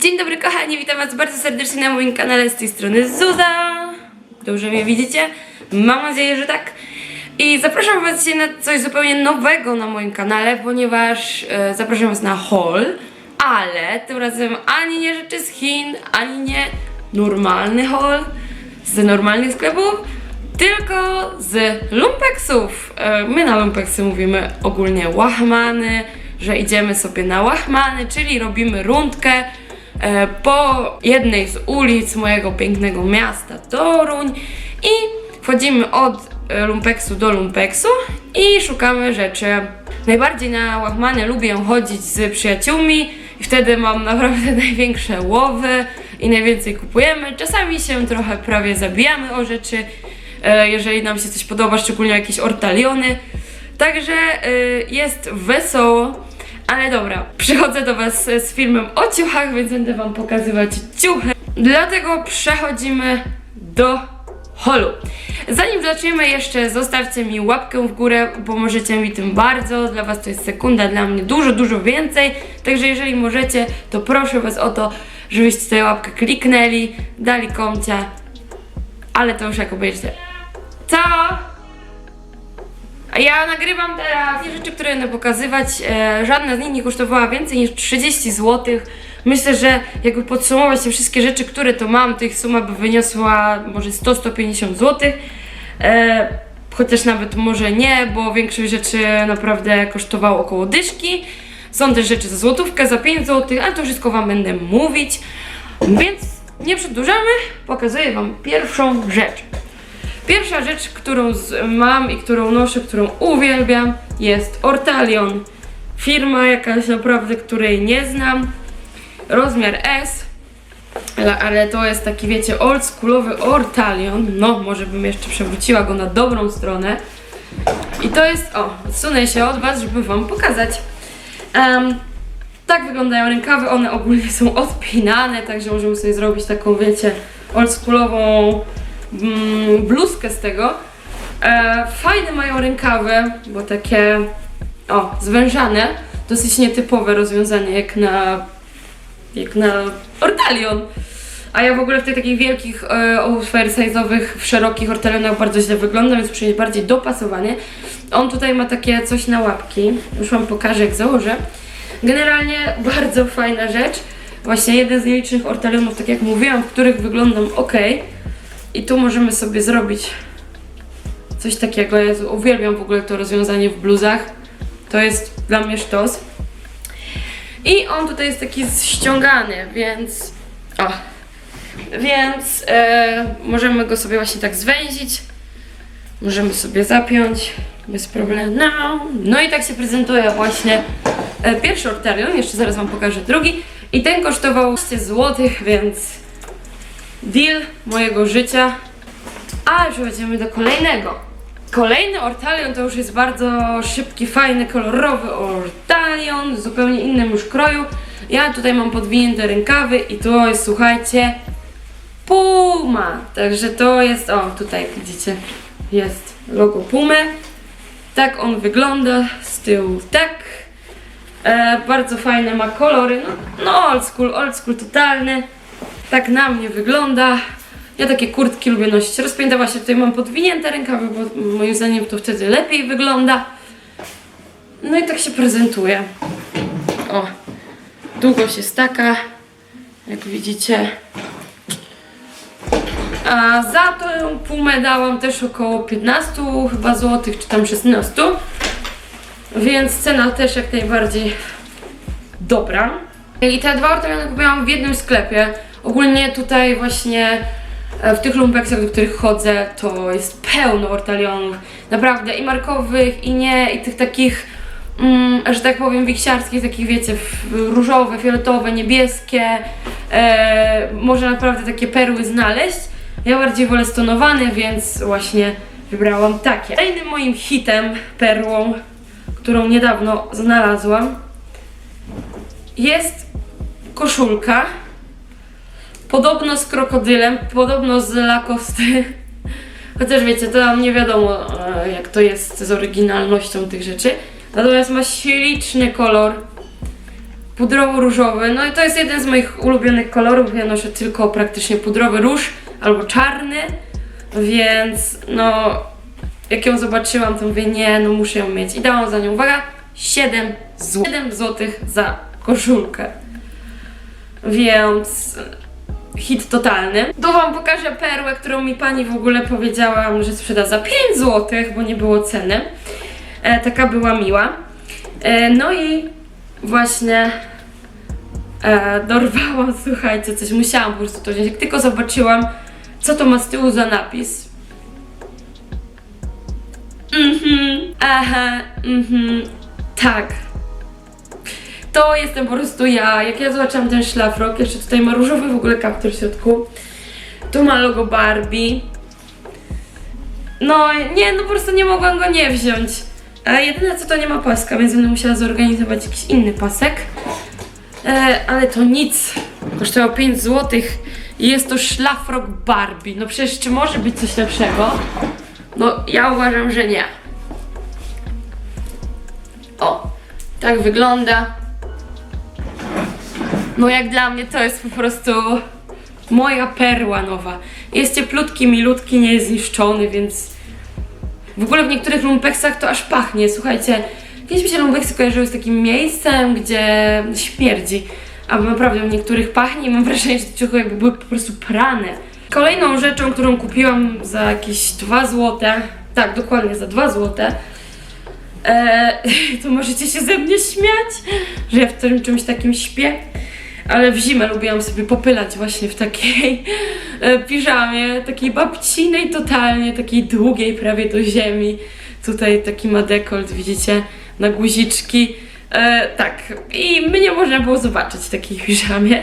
Dzień dobry kochani, witam was bardzo serdecznie na moim kanale z tej strony Zuza. Dobrze mnie widzicie? Mam nadzieję, że tak. I zapraszam was dzisiaj na coś zupełnie nowego na moim kanale, ponieważ e, zapraszam was na haul, ale tym razem ani nie rzeczy z Chin, ani nie normalny haul z normalnych sklepów, tylko z lumpeksów. E, My na lumpeksy mówimy ogólnie łachmany, że idziemy sobie na łachmany, czyli robimy rundkę po jednej z ulic mojego pięknego miasta Toruń i wchodzimy od e, lumpeksu do lumpeksu i szukamy rzeczy. Najbardziej na łachmany lubię chodzić z przyjaciółmi i wtedy mam naprawdę największe łowy i najwięcej kupujemy. Czasami się trochę prawie zabijamy o rzeczy, e, jeżeli nam się coś podoba, szczególnie jakieś ortaliony. Także jest wesoło, ale dobra, przychodzę do Was z filmem o ciuchach, więc będę Wam pokazywać ciuchy. Dlatego przechodzimy do holu. Zanim zaczniemy jeszcze zostawcie mi łapkę w górę, pomożecie mi tym bardzo. Dla Was to jest sekunda, dla mnie dużo, dużo więcej. Także jeżeli możecie, to proszę Was o to, żebyście tę łapkę kliknęli, dali komcia. Ale to już jak obejrzycie. Co? A ja nagrywam teraz Te rzeczy, które będę pokazywać. E, żadna z nich nie kosztowała więcej niż 30 zł. Myślę, że jakby podsumować te wszystkie rzeczy, które to mam, to ich suma by wyniosła może 100-150 zł. E, chociaż nawet może nie, bo większość rzeczy naprawdę kosztowało około dyszki. Są też rzeczy za złotówkę, za 5 zł, ale to wszystko Wam będę mówić. Więc nie przedłużamy, pokazuję Wam pierwszą rzecz. Pierwsza rzecz, którą mam i którą noszę, którą uwielbiam, jest Ortalion. Firma jakaś naprawdę, której nie znam. Rozmiar S. Ale, to jest taki, wiecie, oldschoolowy Ortalion. No, może bym jeszcze przewróciła go na dobrą stronę. I to jest, o, odsunę się od Was, żeby Wam pokazać. Em, tak wyglądają rękawy, one ogólnie są odpinane, także możemy sobie zrobić taką, wiecie, oldschoolową mm, bluzkę z tego. E, fajne mają rękawy, bo takie, o, zwężane, dosyć nietypowe rozwiązanie jak na, jak na Ortalion. A ja w ogóle w tych takich wielkich, e, w szerokich ortalionach bardzo źle wyglądam, więc muszę mieć bardziej dopasowanie. On tutaj ma takie coś na łapki, już Wam pokażę jak założę. Generalnie bardzo fajna rzecz. Właśnie jeden z nielicznych ortalionów, tak jak mówiłam, w których wyglądam ok. I tu możemy sobie zrobić coś takiego. Ja uwielbiam w ogóle to rozwiązanie w bluzach. To jest dla mnie sztos. I on tutaj jest taki ściągany, więc. O. Więc e, możemy go sobie właśnie tak zwęzić. Możemy sobie zapiąć bez problemu. No, no i tak się prezentuje właśnie e, pierwszy ortarion. Jeszcze zaraz Wam pokażę drugi. I ten kosztował 15 zł, więc deal mojego życia. Ale przechodzimy do kolejnego. Kolejny ortalion to już jest bardzo szybki, fajny, kolorowy ortalion, zupełnie innym już kroju. Ja tutaj mam podwinięte rękawy i to jest, słuchajcie, Puma. Także to jest, o tutaj widzicie, jest logo Pumy. Tak on wygląda z tyłu, tak. E, bardzo fajne ma kolory, no, no old school, old school totalny. Tak na mnie wygląda. Ja takie kurtki lubię nosić. Rozpięta właśnie tutaj mam podwinięte rękawy, bo moim zdaniem to wtedy lepiej wygląda. No i tak się prezentuje. O, długość jest taka, jak widzicie. A za tą pumę dałam też około 15 chyba złotych, czy tam 16. Więc cena też jak najbardziej dobra. I te dwa ortaliony kupiłam w jednym sklepie. Ogólnie tutaj właśnie e, w tych lumpeksach, do których chodzę, to jest pełno ortalionów. Naprawdę i markowych, i nie, i tych takich, mm, że tak powiem, wiksiarskich, takich wiecie, różowe, fioletowe, niebieskie. E, można naprawdę takie perły znaleźć. Ja bardziej wolę stonowane, więc właśnie wybrałam takie. Kolejnym moim hitem, perłą, którą niedawno znalazłam, jest koszulka. Podobno z krokodylem, podobno z lakosty. Chociaż wiecie, to nam nie wiadomo e, jak to jest z oryginalnością tych rzeczy. Natomiast ma śliczny kolor. pudrowo-różowy. No i to jest jeden z moich ulubionych kolorów. Ja noszę tylko praktycznie pudrowy róż albo czarny, więc no jak ją zobaczyłam, to mówię, nie, no muszę ją mieć. I dałam za nią, uwaga, 7 zł. 7 zł za koszulkę. Więc hit totalny. Tu wam pokażę perłę, którą mi pani w ogóle powiedziała, że sprzeda za 5 zł, bo nie było ceny. E, taka była miła. E, no i właśnie e, dorwałam, słuchajcie, coś musiałam po prostu to wziąć. Jak tylko zobaczyłam, co to ma z tyłu za napis. Mhm, aha, mhm, tak. To jestem po prostu ja. Jak ja zobaczyłam ten szlafrok, jeszcze tutaj ma różowy w ogóle kaptur w środku. Tu ma logo Barbie. No, nie, no po prostu nie mogłam go nie wziąć. A jedyne co to nie ma paska, więc będę musiała zorganizować jakiś inny pasek. E, ale to nic. Kosztowało 5 zł i jest to szlafrok Barbie. No przecież czy może być coś lepszego? No ja uważam, że nie. O, tak wygląda. No jak dla mnie to jest po prostu moja perła nowa. Jest cieplutki, milutki, nie jest zniszczony, więc w ogóle w niektórych lumpeksach to aż pachnie. Słuchajcie, kiedyś mi się lumpeksy kojarzyły z takim miejscem, gdzie śmierdzi. A naprawdę w niektórych pachnie i mam wrażenie, że te ciuchy jakby były po prostu prane. Kolejną rzeczą, którą kupiłam za jakieś 2 złote, tak, dokładnie za 2 złote, e, to możecie się ze mnie śmiać, że ja w tym czymś takim śpię. Ale w zimę lubiłam sobie popylać właśnie w takiej e, piżamie, takiej babcinej totalnie, takiej długiej prawie do ziemi. Tutaj taki ma dekolt, widzicie, na guziczki. E, tak, i mnie można było zobaczyć w takiej piżamie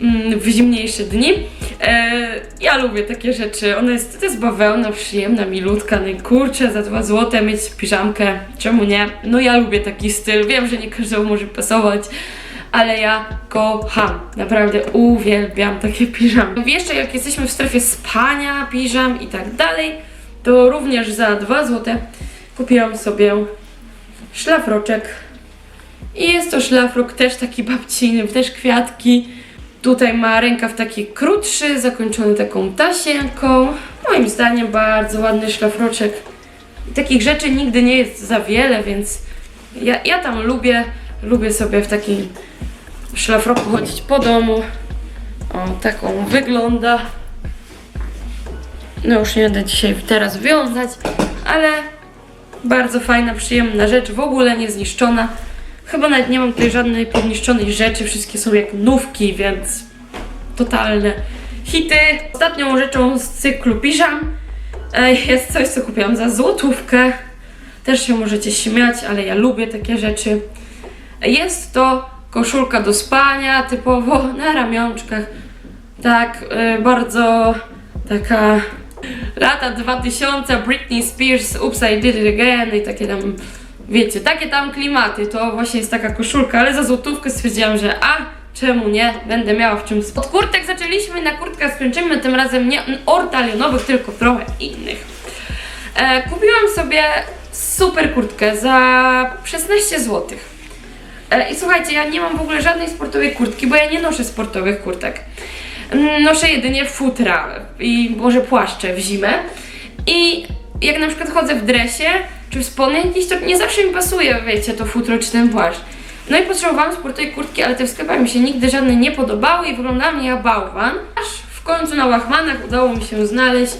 mm, w zimniejsze dni. E, ja lubię takie rzeczy. Ona jest, to jest bawełna, przyjemna, milutka. No i kurczę, za 2 złote mieć piżamkę, czemu nie? No ja lubię taki styl. Wiem, że nie każdemu może pasować, ale ja kocham. Naprawdę uwielbiam takie piżamy. Jeszcze jak jesteśmy w strefie spania, piżam i tak dalej, to również za 2 złote kupiłam sobie szlafroczek. I jest to szlafrok też taki babciny, też kwiatki. Tutaj ma rękaw taki krótszy, zakończony taką tasiemką. Moim zdaniem bardzo ładny szlafroczek. Takich rzeczy nigdy nie jest za wiele, więc ja, ja tam lubię, lubię sobie w takim szlafroku chodzić po domu. O, taką wygląda. No już nie będę dzisiaj teraz wiązać, ale bardzo fajna, przyjemna rzecz, w ogóle nie zniszczona. Chyba nawet nie mam tutaj żadnej podniszczonej rzeczy, wszystkie są jak nówki, więc totalne hity. Ostatnią rzeczą z cyklu piżam e, jest coś, co kupiłam za złotówkę. Też się możecie śmiać, ale ja lubię takie rzeczy. Jest to koszulka do spania, typowo na ramionczkach. Tak, e, bardzo taka lata 2000, Britney Spears, I Did It Again i takie tam, wiecie, takie tam klimaty. To właśnie jest taka koszulka, ale za złotówkę stwierdziłam, że a, czemu nie, będę miała w czym. Od kurtek zaczęliśmy, na kurtkach skończymy, tym razem nie ortalionowych, tylko trochę innych. E, kupiłam sobie super kurtkę za 16 zł. E, I słuchajcie, ja nie mam w ogóle żadnej sportowej kurtki, bo ja nie noszę sportowych kurtek. Mm, Noszę jedynie futra i może płaszcze w zimę. I jak na przykład chodzę w dresie czy w spodnie jakiejś, to nie zawsze mi pasuje, wiecie, to futro czy ten płaszcz. No i potrzebowałam sportowej kurtki, ale te w sklepach mi się nigdy żadne nie podobały i wyglądała mnie jak bałwan. Aż w końcu na łachmanach udało mi się znaleźć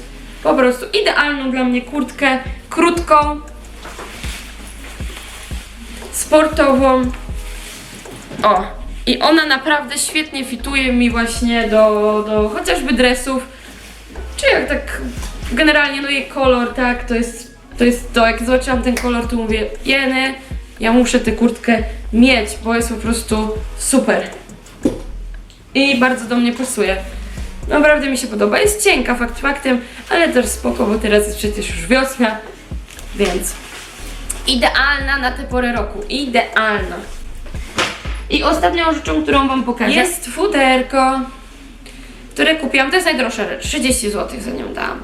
po prostu idealną dla mnie kurtkę, krótką, sportową. O, i ona naprawdę świetnie fituje mi właśnie do, do chociażby dresów, czy jak tak generalnie no jej kolor, tak, to jest to jest to, jak zobaczyłam ten kolor, to mówię, jeny, ja muszę tę kurtkę mieć, bo jest po prostu super. I bardzo do mnie pasuje. Naprawdę mi się podoba. Jest cienka fakt faktem, ale też spoko, bo teraz jest przecież już wiosna, więc idealna na tę porę roku. Idealna. I ostatnią rzeczą, którą Wam pokażę, jest futerko, które kupiłam. To jest najdroższa rzecz. 30 zł za nią dałam.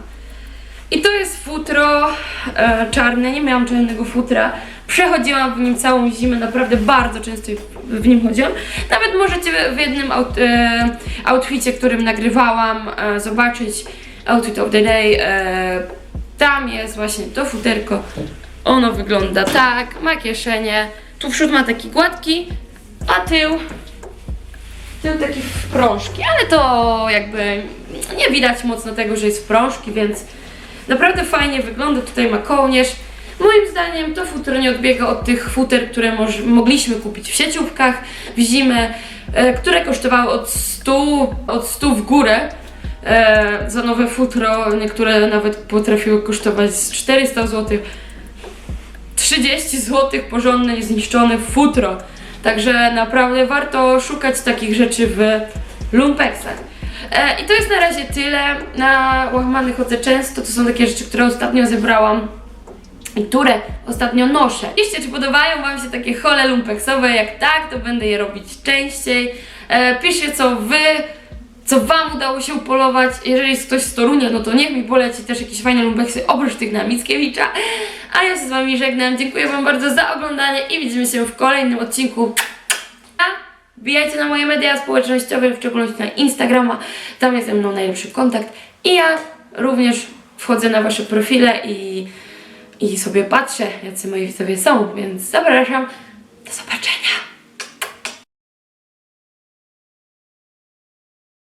I to jest futro e, czarne. Nie miałam czarnego futra. Przechodziłam w nim całą zimę, naprawdę bardzo często w nim chodziłam. Nawet możecie w jednym out, e, outficie, którym nagrywałam, e, zobaczyć outfit of the day. E, tam jest właśnie to futerko. Ono wygląda tak, ma kieszenie. Tu przód ma taki gładki, a tył tył taki w prążki, ale to jakby nie widać mocno tego, że jest w prążki, więc naprawdę fajnie wygląda. Tutaj ma kołnierz. Moim zdaniem to futro nie odbiega od tych futer, które mogliśmy kupić w sieciówkach w zimę, e, które kosztowały od 100, od 100 w górę. E, za nowe futro, niektóre nawet potrafiły kosztować z 400 zł. 30 zł porządne, niezniszczone futro. Także naprawdę warto szukać takich rzeczy w lumpeksach. E, I to jest na razie tyle. Na Łachmany chodzę często. To są takie rzeczy, które ostatnio zebrałam i które ostatnio noszę. Piszcie, czy podobają Wam się takie hole lumpeksowe? Jak tak, to będę je robić częściej. E, piszcie, co Wy, co Wam udało się upolować. Jeżeli jest ktoś z Torunia, no to niech mi poleci też jakieś fajne lumpeksy oprócz tych na Mickiewicza. A ja się z Wami żegnam. Dziękuję Wam bardzo za oglądanie i widzimy się w kolejnym odcinku. A wbijajcie na moje media społecznościowe, w szczególności na Instagrama. Tam jest ze mną najlepszy kontakt. I ja również wchodzę na Wasze profile i, i sobie patrzę, jacy moi widzowie są, więc zapraszam.